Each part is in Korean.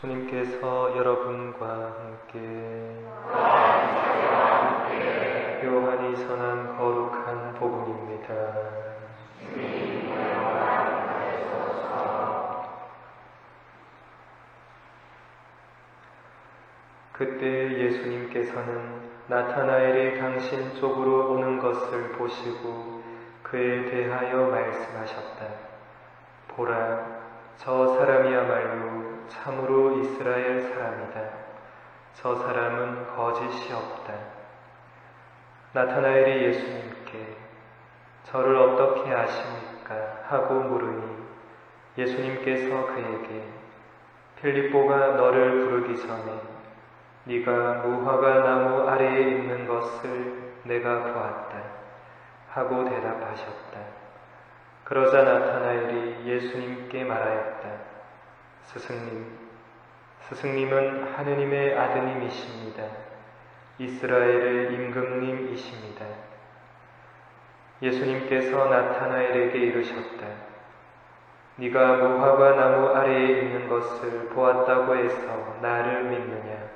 주님께서 여러분과 함께 요한이 전한 거룩한 복음입니다. 그때 예수님께서는 나타나엘이 당신 쪽으로 오는 것을 보시고 그에 대하여 말씀하셨다. 보라, 저 사람이야말로 참으로 이스라엘 사람이다. 저 사람은 거짓이 없다. 나타나엘이 예수님께 저를 어떻게 아십니까? 하고 물으니 예수님께서 그에게 필립보가 너를 부르기 전에 네가 무화과 나무 아래에 있는 것을 내가 보았다. 하고 대답하셨다. 그러자 나타나엘이 예수님께 말하였다. 스승님, 스승님은 하느님의 아드님이십니다. 이스라엘의 임금님이십니다. 예수님께서 나타나엘에게 이르셨다. 네가 무화과 나무 아래에 있는 것을 보았다고 해서 나를 믿느냐?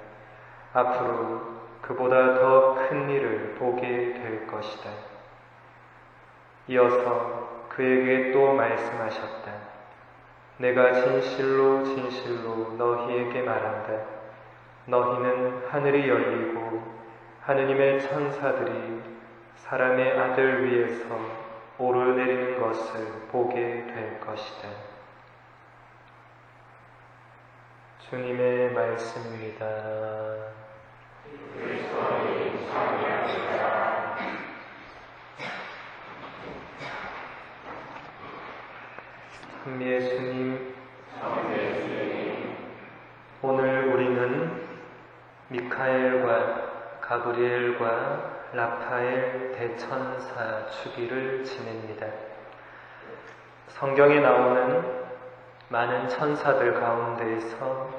앞으로 그보다 더 큰 일을 보게 될 것이다. 이어서 그에게 또 말씀하셨다. 내가 진실로 진실로 너희에게 말한다. 너희는 하늘이 열리고 하느님의 천사들이 사람의 아들 위에서 오르내리는 것을 보게 될 것이다. 주님의 말씀입니다. 예수님, 오늘 우리는 미카엘과 가브리엘과 라파엘 대천사 주기를 지냅니다. 성경에 나오는 많은 천사들 가운데에서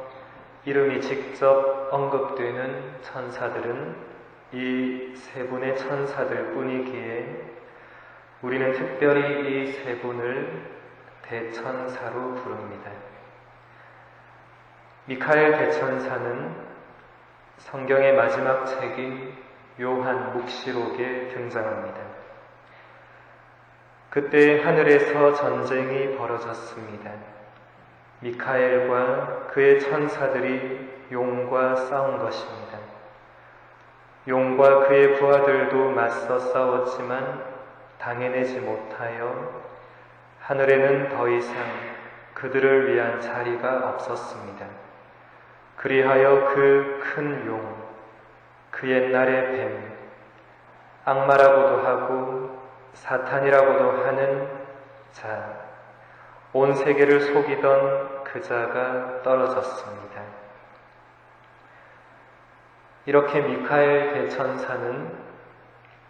이름이 직접 언급되는 천사들은 이 세 분의 천사들 뿐이기에 우리는 특별히 이 세 분을 대천사로 부릅니다. 미카엘 대천사는 성경의 마지막 책인 요한 묵시록에 등장합니다. 그때 하늘에서 전쟁이 벌어졌습니다. 미카엘과 그의 천사들이 용과 싸운 것입니다. 용과 그의 부하들도 맞서 싸웠지만 당해내지 못하여 하늘에는 더 이상 그들을 위한 자리가 없었습니다. 그리하여 그 큰 용, 그 옛날의 뱀, 악마라고도 하고 사탄이라고도 하는 자, 온 세계를 속이던 그 자가 떨어졌습니다. 이렇게 미카엘 대천사는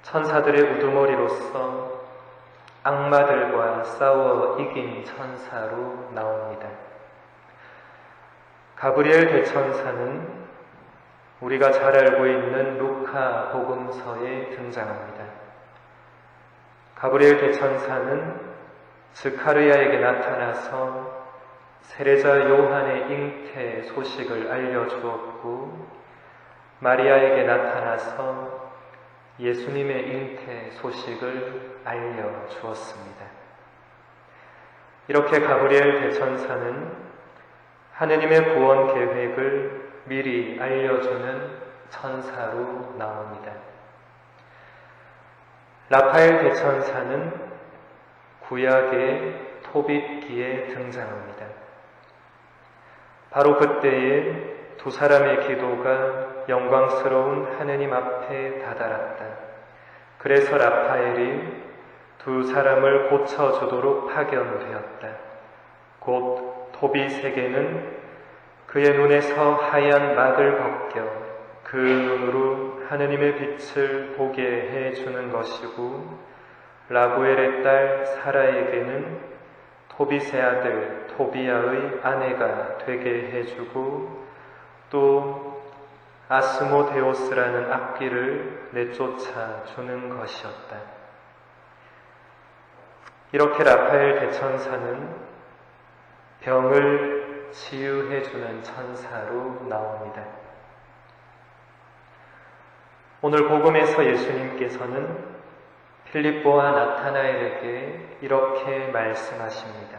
천사들의 우두머리로서 악마들과 싸워 이긴 천사로 나옵니다. 가브리엘 대천사는 우리가 잘 알고 있는 루카 복음서에 등장합니다. 가브리엘 대천사는 스카르야에게 나타나서 세례자 요한의 잉태 소식을 알려주었고 마리아에게 나타나서 예수님의 잉태 소식을 알려주었습니다. 이렇게 가브리엘 대천사는 하느님의 구원 계획을 미리 알려주는 천사로 나옵니다. 라파엘 대천사는 구약의 토빗기에 등장합니다. 바로 그때에 두 사람의 기도가 영광스러운 하느님 앞에 다다랐다. 그래서 라파엘이 두 사람을 고쳐주도록 파견되었다. 곧 토빗에게는 그의 눈에서 하얀 막을 벗겨 그 눈으로 하느님의 빛을 보게 해주는 것이고 라구엘의 딸 사라에게는 토빗의 아들 토비아의 아내가 되게 해주고 또 아스모데오스라는 악기를 내쫓아 주는 것이었다. 이렇게 라파엘 대천사는 병을 치유해주는 천사로 나옵니다. 오늘 복음에서 예수님께서는 필립보와 나타나엘에게 이렇게 말씀하십니다.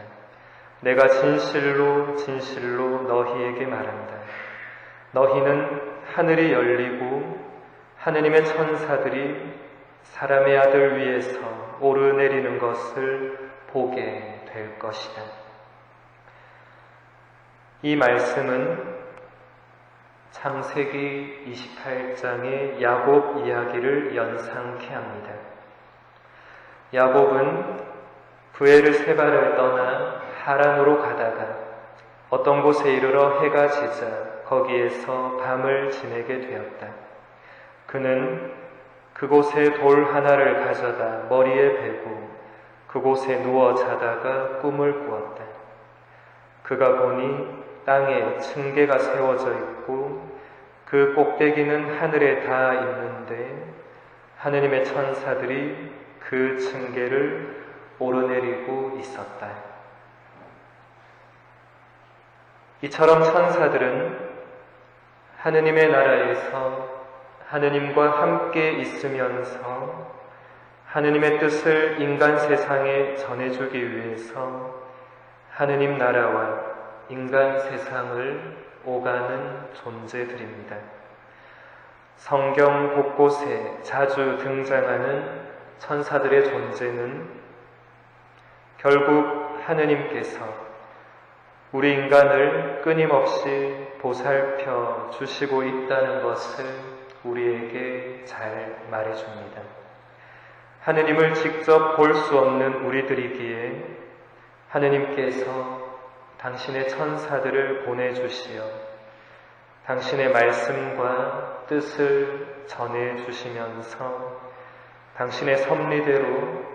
내가 진실로 진실로 너희에게 말한다. 너희는 하늘이 열리고 하느님의 천사들이 사람의 아들 위에서 오르내리는 것을 보게 될 것이다. 이 말씀은 창세기 28장의 야곱 이야기를 연상케 합니다. 야곱은 부엘을 세 발을 떠나 하란으로 가다가 어떤 곳에 이르러 해가 지자 거기에서 밤을 지내게 되었다. 그는 그곳에 돌 하나를 가져다 머리에 베고 그곳에 누워 자다가 꿈을 꾸었다. 그가 보니 땅에 층계가 세워져 있고 그 꼭대기는 하늘에 닿아 있는데 하느님의 천사들이 그 층계를 오르내리고 있었다. 이처럼 천사들은 하느님의 나라에서 하느님과 함께 있으면서 하느님의 뜻을 인간 세상에 전해주기 위해서 하느님 나라와 인간 세상을 오가는 존재들입니다. 성경 곳곳에 자주 등장하는 천사들의 존재는 결국 하느님께서 우리 인간을 끊임없이 보살펴 주시고 있다는 것을 우리에게 잘 말해줍니다. 하느님을 직접 볼 수 없는 우리들이기에 하느님께서 당신의 천사들을 보내주시어 당신의 말씀과 뜻을 전해주시면서 당신의 섭리대로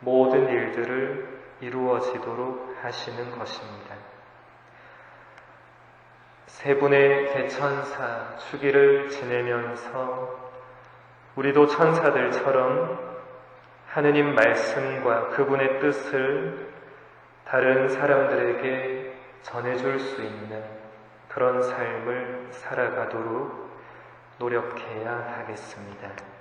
모든 일들을 이루어지도록 하시는 것입니다. 세 분의 대천사 주기를 지내면서 우리도 천사들처럼 하느님 말씀과 그분의 뜻을 다른 사람들에게 전해줄 수 있는 그런 삶을 살아가도록 노력해야 하겠습니다.